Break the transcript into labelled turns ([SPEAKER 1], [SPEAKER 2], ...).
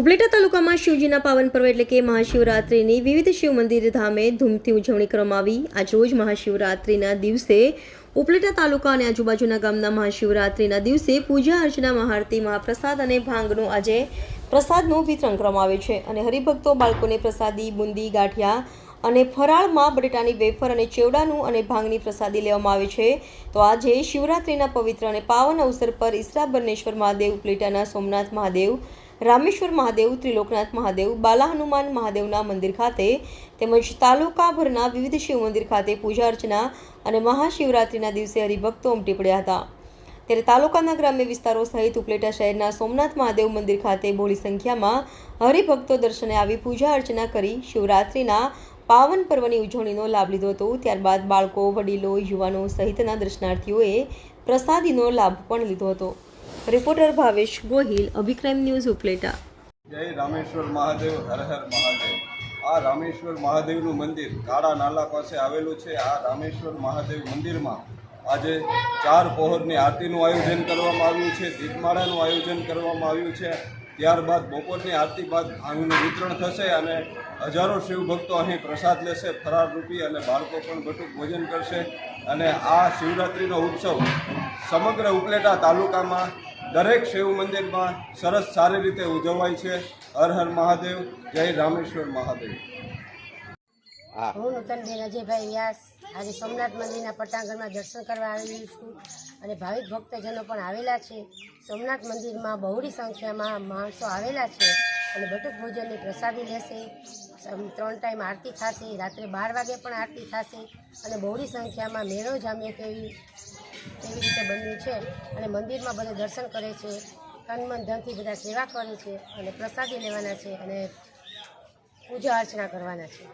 [SPEAKER 1] ઉપલેટા તાલુકામાં શિવજીના પાવન પર્વ એટલે કે મહાશિવરાત્રિની વિવિધ શિવ મંદિર ધામે ધૂમથી ઉજવણી કરવામાં આવી. આજરોજ મહાશિવરાત્રિના દિવસે ઉપલેટા તાલુકા અને આજુબાજુના ગામના મહાશિવરાત્રિના દિવસે પૂજા અર્ચના, મહાઆરતી, મહાપ્રસાદ અને ભાંગનું આજે પ્રસાદનું વિતરણ કરવામાં આવે છે. અને હરિભક્તો, બાળકોને પ્રસાદી, બુંદી, ગાંઠિયા અને ફરાળમાં બટેટાની વેફર અને ચેવડાનું અને ભાંગની પ્રસાદી લેવામાં આવે છે. તો આજે શિવરાત્રિના પવિત્ર અને પાવન અવસર પર ઈસરાબરનેશ્વર મહાદેવ, ઉપલેટાના સોમનાથ મહાદેવ, રામેશ્વર મહાદેવ, ત્રિલોકનાથ મહાદેવ બાલા હનુમાન મહાદેવના મંદિર ખાતે તેમજ તાલુકાભરના વિવિધ શિવ મંદિર ખાતે પૂજા અર્ચના અને મહાશિવરાત્રિના દિવસે હરિભક્તો ઉમટી પડ્યા હતા. ત્યારે તાલુકાના ગ્રામ્ય વિસ્તારો સહિત ઉપલેટા શહેરના સોમનાથ મહાદેવ મંદિર ખાતે બોલી સંખ્યામાં હરિભક્તો દર્શને આવી પૂજા અર્ચના કરી શિવરાત્રિના પાવન પર્વની ઉજવણીનો લાભ લીધો હતો. ત્યારબાદ બાળકો, વડીલો, યુવાનો સહિતના દર્શનાર્થીઓએ પ્રસાદીનો લાભ પણ લીધો હતો. રિપોર્ટર ભાવેશ ગોહિલ, અભિક્રાઇમ ન્યૂઝ ઉપલેટા.
[SPEAKER 2] જય રામેશ્વર મહાદેવ, હર હર મહાદેવ. આ રામેશ્વર મહાદેવનું મંદિર કાળા નાલા પાસે આવેલું છે. આ રામેશ્વર મહાદેવ મંદિરમાં આજે ચાર પહોરની આરતીનું આયોજન કરવામાં આવ્યું છે. દીપમાળાનું આયોજન કરવામાં આવ્યું છે. ત્યારબાદ બપોરની આરતી બાદ ભાંગનું વિતરણ થશે અને હજારો શિવભક્તો અહીં પ્રસાદ લેશે ફરાર રૂપી અને બાળકો પણ બટુક ભોજન કરશે. અને આ શિવરાત્રિનો ઉત્સવ સમગ્ર ઉપલેટા તાલુકામાં દરેક શિવ મંદિરમાં સરસ સારી રીતે ઉજવાય છે. હર હર મહાદેવ જય રામેશ્વર મહાદેવ.
[SPEAKER 3] હું. નૂતનબેન અજયભાઈ વ્યાસ આજે સોમનાથ મંદિરના પટાંગણમાં દર્શન કરવા આવેલી છું. અને ભાવિક ભક્તજનો પણ આવેલા છે. સોમનાથ મંદિરમાં બહોળી સંખ્યામાં માણસો આવેલા છે. અને બટુક ભોજનની પ્રસાદી લેશે. ત્રણ ટાઈમ આરતી થશે રાત્રે બાર વાગે પણ આરતી થશે અને બહોળી સંખ્યામાં મેળો જામીએ તેવી તેવી રીતે બન્યું છે. અને મંદિરમાં બધા દર્શન કરે છે, તન મન ધનથી બધા સેવા કરે છે અને પ્રસાદી લેવાના છે અને પૂજા અર્ચના કરવાના છે.